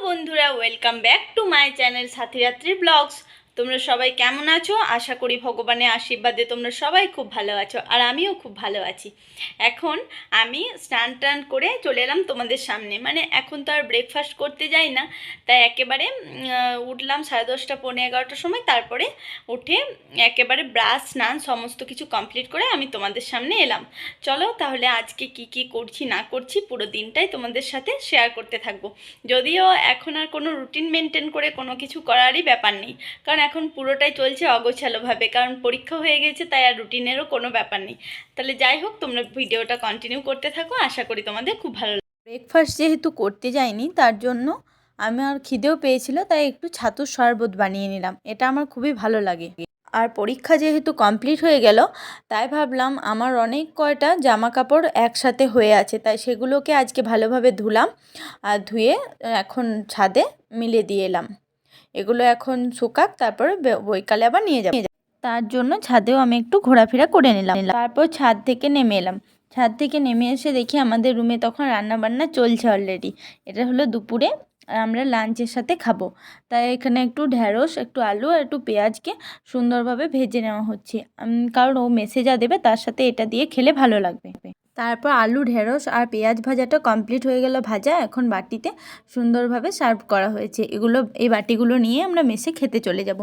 বন্ধুরা welcome back to my channel Sathiratri vlogs তোমরা সবাই কেমন আছো? আশা করি ভগবানের আশীর্বাদে তোমরা সবাই খুব ভালো আছো আর আমিও খুব ভালো আছি। এখন আমি স্নান টান করে চলে এলাম তোমাদের সামনে। মানে এখন তো আর ব্রেকফাস্ট করতে যাই না। তাই একেবারে উঠলাম সাড়ে দশটা, পৌনে এগারোটার সময়। তারপরে উঠে একেবারে ব্রাশ, স্নান সমস্ত কিছু কমপ্লিট করে আমি তোমাদের সামনে এলাম। চলো তাহলে আজকে কি কি করছি, না করছি, পুরো দিনটাই তোমাদের সাথে শেয়ার করতে থাকব। যদিও এখন আর কোনো রুটিন মেনটেন করে কোনো কিছু করারই ব্যাপার নেই। কারণ এখন পুরোটাই চলছে অগোছালোভাবে, কারণ পরীক্ষা হয়ে গেছে, তাই আর রুটিনেরও কোনো ব্যাপার নেই। তাহলে যাই হোক, তোমরা ভিডিওটা কন্টিনিউ করতে থাকো, আশা করি তোমাদের খুব ভালো ব্রেকফাস্ট যেহেতু করতে যাইনি, তার জন্য আমার খিদেও পেয়েছিল, তাই একটু ছাতুর শরবত বানিয়ে নিলাম। এটা আমার খুবই ভালো লাগে। আর পরীক্ষা যেহেতু কমপ্লিট হয়ে গেল, তাই ভাবলাম আমার অনেক কয়টা জামা কাপড় একসাথে হয়ে আছে, তাই সেগুলোকে আজকে ভালোভাবে ধুলাম আর ধুয়ে এখন ছাদে মিলে দিয়ে এলাম। এগুলো এখন শুকাক, তারপরে বে- বৈকালে আবার নিয়ে যাব। তার জন্য ছাদেও আমি একটু ঘোরাফেরা করে নিলাম। তারপর ছাদ থেকে নেমে এলাম। ছাদ থেকে নেমে এসে দেখি আমাদের রুমে তখন রান্না বান্না চলছে অলরেডি এটা হলো দুপুরে আমরা লাঞ্চের সাথে খাব। তাই এখানে একটু ঢ্যাঁড়স, একটু আলু আর একটু পেঁয়াজকে সুন্দরভাবে ভেজে নেওয়া হচ্ছে। কারণ ও মেসে যা দেবে, তার সাথে এটা দিয়ে খেলে ভালো লাগবে। তারপর আলু, ঢেঁড়স আর পেঁয়াজ ভাজাটা কমপ্লিট হয়ে গেল ভাজা। এখন বাটিতে সুন্দরভাবে সার্ভ করা হয়েছে। এগুলো, এই বাটিগুলো নিয়ে আমরা মেশে খেতে চলে যাব।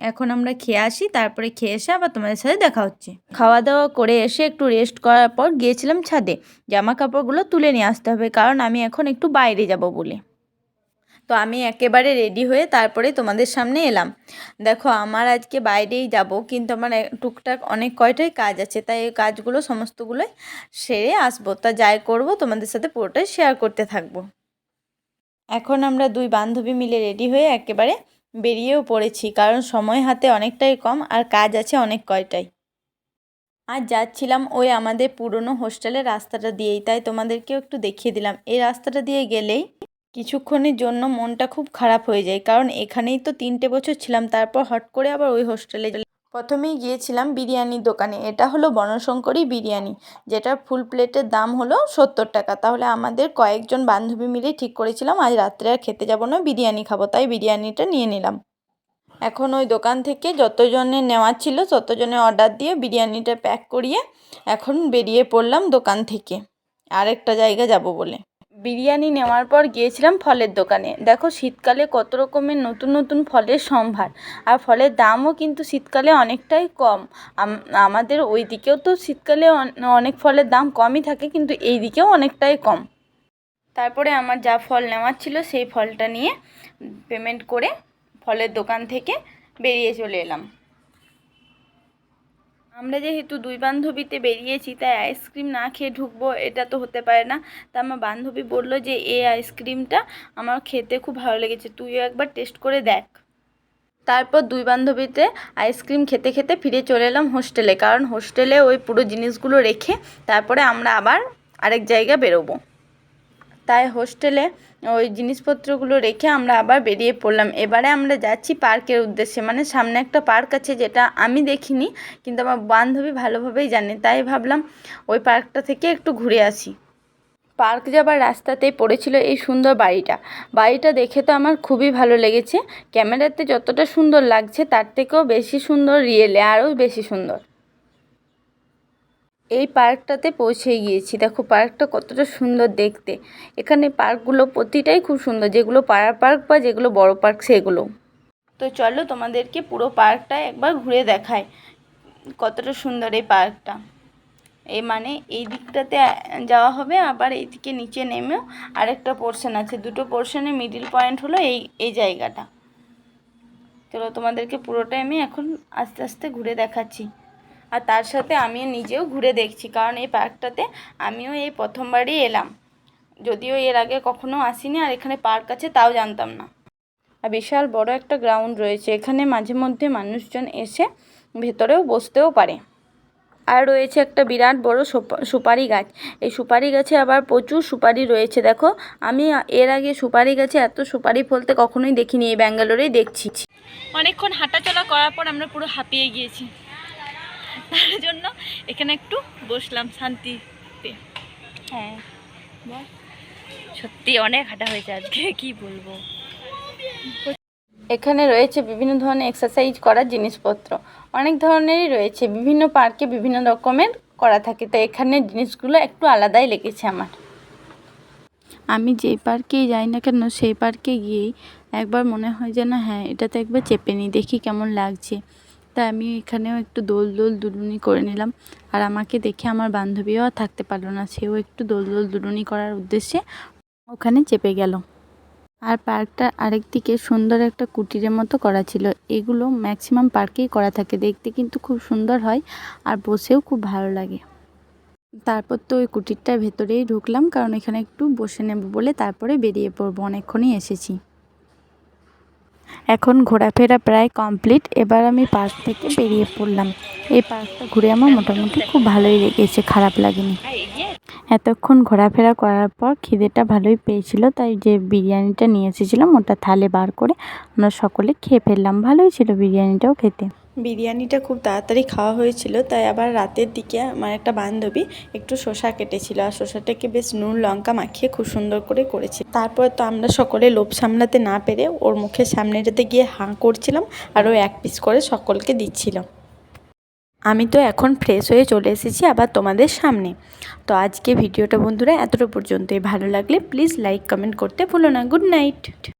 এখন আমরা খেয়ে আসি, তারপরে খেয়ে এসে আবার তোমাদের সাথে দেখা হচ্ছে। খাওয়া দাওয়া করে এসে একটু রেস্ট করার পর গিয়েছিলাম ছাদে। জামা কাপড়গুলো তুলে নিয়ে আসতে হবে, কারণ আমি এখন একটু বাইরে যাব বলে। তো আমি একেবারে রেডি হয়ে তারপরে তোমাদের সামনে এলাম। দেখো, আমার আজকে বাইরেই যাব, কিন্তু আমার টুকটাক অনেক কয়টাই কাজ আছে, তাই এই কাজগুলো সমস্তগুলোই সেরে আসব। তা যাই করব, তোমাদের সাথে পুরোটাই শেয়ার করতে থাকব। এখন আমরা দুই বান্ধবী মিলে রেডি হয়ে একেবারে বেরিয়েও পড়েছি, কারণ সময় হাতে অনেকটাই কম আর কাজ আছে অনেক কয়টাই। আর যাচ্ছিলাম ওই আমাদের পুরনো হোস্টেলের রাস্তাটা দিয়েই, তাই তোমাদেরকেও একটু দেখিয়ে দিলাম। এই রাস্তাটা দিয়ে গেলেই কিছুক্ষণের জন্য মনটা খুব খারাপ হয়ে যায়। কারণ এখানেই তো তিনটে বছর ছিলাম, তারপর হট করে আবার ওই হোস্টেলে প্রথমেই গিয়েছিলাম বিরিয়ানির দোকানে। এটা হলো বনশঙ্করী বিরিয়ানি, যেটার ফুল প্লেটের দাম হলো সত্তর টাকা। তাহলে আমাদের কয়েকজন বান্ধবী মিলে ঠিক করেছিলাম, আজ রাত্রে আর খেতে যাব না, বিরিয়ানি খাব। তাই বিরিয়ানিটা নিয়ে নিলাম। এখন ওই দোকান থেকে যতজনের নেওয়া ছিল ততজনের অর্ডার দিয়ে বিরিয়ানিটা প্যাক করিয়ে এখন বেরিয়ে পড়লাম দোকান থেকে। আরেকটা জায়গা যাব বলে। বিরিয়ানি নেওয়ার পর গিয়েছিলাম ফলের দোকানে। দেখো শীতকালে কত রকমের নতুন নতুন ফলের সম্ভার। আর ফলের দামও কিন্তু শীতকালে অনেকটাই কম। আমাদের ওই দিকেও তো শীতকালে অনেক ফলের দাম কমই থাকে, কিন্তু এই দিকেও অনেকটাই কম। তারপরে আমার যা ফল নেওয়ার ছিল সেই ফলটা নিয়ে পেমেন্ট করে ফলের দোকান থেকে বেরিয়ে চলে এলাম। আমরা যেহেতু দুই বান্ধবীতে বেরিয়েছি, তাই আইসক্রিম না খেয়ে ঢুকবো, এটা তো হতে পারে না। তা আমার বান্ধবী বলল যে এই আইসক্রিমটা আমার খেতে খুব ভালো লেগেছে, তুইও একবার টেস্ট করে দেখ। তারপর দুই বান্ধবীতে আইসক্রিম খেতে খেতে ফিরে চলে এলাম হোস্টেলে, কারণ হোস্টেলে ওই পুরো জিনিসগুলো রেখে তারপরে আমরা আবার আরেক জায়গায় বেরোবো। তাই হোস্টেলে ওই জিনিসপত্রগুলো রেখে আমরা আবার বেরিয়ে পড়লাম। এবারে আমরা যাচ্ছি পার্কের উদ্দেশ্যে। মানে সামনে একটা পার্ক আছে যেটা আমি দেখিনি, কিন্তু আমার বান্ধবী ভালোভাবেই জানে। তাই ভাবলাম ওই পার্কটা থেকে একটু ঘুরে আসি। পার্ক যাবার রাস্তাতেই পড়েছিল এই সুন্দর বাড়িটা। বাড়িটা দেখে তো আমার খুবই ভালো লেগেছে। ক্যামেরাতে যতটা সুন্দর লাগছে, তার থেকেও বেশি সুন্দর রিয়েলে, আরও বেশি সুন্দর। এই পার্কটাতে পৌঁছে গিয়েছি। দেখো, পার্কটা কতটা সুন্দর দেখতে। এখানে পার্কগুলো প্রতিটাই খুব সুন্দর। যেগুলো পাড়া পার্ক বা যেগুলো বড় পার্ক, সেগুলো। তো চলো তোমাদেরকে পুরো পার্কটা একবার ঘুরে দেখায় কতটা সুন্দর এই পার্কটা। এই মানে এই দিকটাতে যাওয়া হবে, আবার এইদিকে নিচে নেমেও আরেকটা পোর্শন আছে। দুটো পোর্শনের মিডিল পয়েন্ট হলো এই এই জায়গাটা। চলো তোমাদেরকে পুরোটাই আমি এখন আস্তে আস্তে ঘুরে দেখাচ্ছি। আর তার সাথে আমিও নিজেও ঘুরে দেখছি, কারণ এই পার্কটাতে আমিও এই প্রথমবারই এলাম। যদিও এর আগে কখনো আসিনি, আর এখানে পার্ক আছে তাও জানতাম না। আর বিশাল বড় একটা গ্রাউন্ড রয়েছে, এখানে মাঝে মধ্যে মানুষজন এসে ভেতরেও বসতেও পারে। আর রয়েছে একটা বিরাট বড় সুপা- সুপারি গাছ। এই সুপারি গাছে আবার প্রচুর সুপারি রয়েছে, দেখো। আমি এর আগে সুপারি গাছে এত সুপারি ফলতে কখনোই দেখিনি, এই ব্যাঙ্গালোরেই দেখছি। অনেকক্ষণ হাঁটাচলা করার পর আমরা পুরো হাঁপিয়ে গিয়েছি। তার জন্য এখানে একটু বসলাম শান্তিতে। হ্যাঁ। বল সত্যি অনেক হাঁটা হয়েছে আজকে কি বলব? এখানে রয়েছে বিভিন্ন ধরনের এক্সারসাইজ করার জিনিসপত্র। অনেক ধরনেরই রয়েছে বিভিন্ন পার্কে বিভিন্ন রকমের করা থাকে। তো এখানের জিনিসগুলো একটু আলাদাই লেগেছে আমার। আমি যেই পার্কেই যাই না কেন সেই পার্কে গিয়েই একবার মনে হয় যেন হ্যাঁ এটাতে একবার চেপে নিই দেখি কেমন লাগছে। তাই আমি এখানেও একটু দোল দোল দুলুনি করে নিলাম। আর আমাকে দেখে আমার বান্ধবীও আর থাকতে পারল না, সেও একটু দোল দোল দুলুনি করার উদ্দেশ্যে ওখানে চেপে গেল। আর পার্কটা আরেক দিকে সুন্দর একটা কুটিরের মতো করা ছিল। এগুলো ম্যাক্সিমাম পার্কেই করা থাকে, দেখতে কিন্তু খুব সুন্দর হয় আর বসেও খুব ভালো লাগে। তারপর তো ওই কুটিরটার ভেতরেই ঢুকলাম, কারণ এখানে একটু বসে নেব বলে তারপরে বেরিয়ে পড়ব, অনেকক্ষণই এসেছি। এখন ঘোরাফেরা প্রায় কমপ্লিট। এবার আমি পার্ক থেকে বেরিয়ে পড়লাম। এই পার্কটা ঘুরে আমার মোটামুটি খুব ভালোই লেগেছে, খারাপ লাগেনি। এতক্ষণ ঘোরাফেরা করার পর খিদেটা ভালোই পেয়েছিল, তাই যে বিরিয়ানিটা নিয়ে এসেছিলাম ওটা থালে বার করে আমরা সকলে খেয়ে ফেললাম। ভালোই ছিল বিরিয়ানিটাও খেতে। বিরিয়ানিটা খুব তাড়াতাড়ি খাওয়া হয়েছিল, তাই আবার রাতের দিকে আমার একটা বান্ধবী একটু শসা কেটেছিল আর শসাটাকে বেশ নুন, লঙ্কা মাখিয়ে খুব সুন্দর করে করেছে তারপর তো আমরা সকলে লোভ সামলাতে না পেরে ওর মুখের সামনেটাতে গিয়ে হাঁ করছিলাম আর ও এক পিস করে সকলকে দিচ্ছিলাম আমি তো এখন ফ্রেশ হয়ে চলে এসেছি আবার তোমাদের সামনে। তো আজকে ভিডিওটা বন্ধুরা এতটা পর্যন্তই। ভালো লাগলে প্লিজ লাইক কমেন্ট করতে ভুলো না। Good night